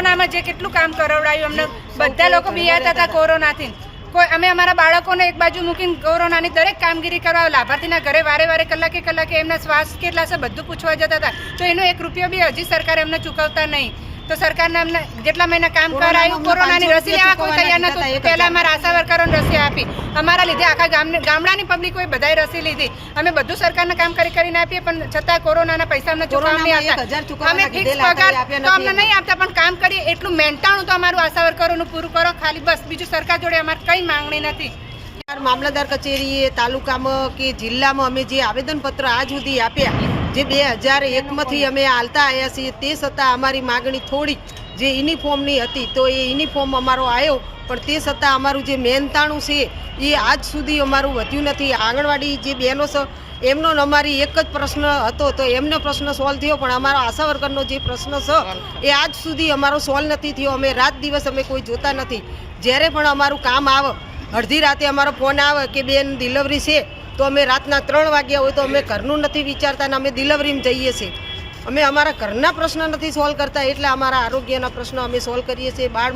કોરોનામાં જે કેટલું કામ કરાવડાયું અમને બધા લોકો બિયાતા હતા. કોરોનાથી. કોઈ અમે અમારા બાળકોને એક બાજુ મૂકીને કોરોનાની દરેક કામગીરી કરવા લાભાર્થીના ઘરે વારે વારે કલાકે કલાકે એમના શ્વાસ કેટલા છે બધું પૂછવા જતા હતા. તો એનો એક રૂપિયો બી હજી સરકાર એમને ચૂકવતા નહીં. તો સરકારને જેટલા મહિના કામ કરાયું કોરોનાની રસી લેવા કોઈ તૈયાર નતું પહેલા અમારા આશા વર્કરોને રસી આપી. અમારા લીધે આખા ગામને ગામડાની પબ્લિકોએ બધાએ રસી લીધી. અમે બધું સરકારના કામ કરી કરીને આપીએ પણ છતાં કોરોનાના પૈસા અમને ચૂકવવા અમે ફિક્સ પગાર તો અમને નહીં આપતા પણ કામ કરીએ એટલું મહેનતાણું તો અમારું આશા વર્કરોનું પૂરું કરો. ખાલી બસ બીજું સરકાર જોડે અમારે કંઈ માંગણી નથી. મામલતદાર કચેરીએ તાલુકામાં કે જિલ્લામાં અમે જે આવેદનપત્ર આજ સુધી આપ્યા, જે બે હજાર એકમાંથી અમે હાલતા આવ્યા છીએ, તે છતાં અમારી માગણી થોડી જે યુનિફોર્મની હતી, તો એ યુનિફોર્મ અમારો આવ્યો પણ તે છતાં અમારું જે મહેનતાણું છે, એ આજ સુધી અમારું વધ્યું નથી. આંગણવાડી જે બહેનો છે એમનો અમારી એક જ પ્રશ્ન હતો, તો એમનો પ્રશ્ન સોલ્વ થયો, પણ અમારો આશા વર્કરનો જે પ્રશ્ન છે એ આજ સુધી અમારો સોલ્વ નથી થયો. અમે રાત દિવસ અમે કોઈ જોતા નથી. જ્યારે પણ અમારું કામ આવે અડધી રાતે અમારો ફોન આવે કે બેન ડિલિવરી છે, તો અમે રાતના ત્રણ વાગ્યા હોય તો અમે ઘરનું નથી વિચારતા ને અમે ડિલિવરીમાં જઈએ છીએ. અમે અમારા ઘરના પ્રશ્ન નથી સોલ્વ કરતા, એટલે અમારા આરોગ્યના પ્રશ્નો અમે સોલ્વ કરીએ છીએ બાળ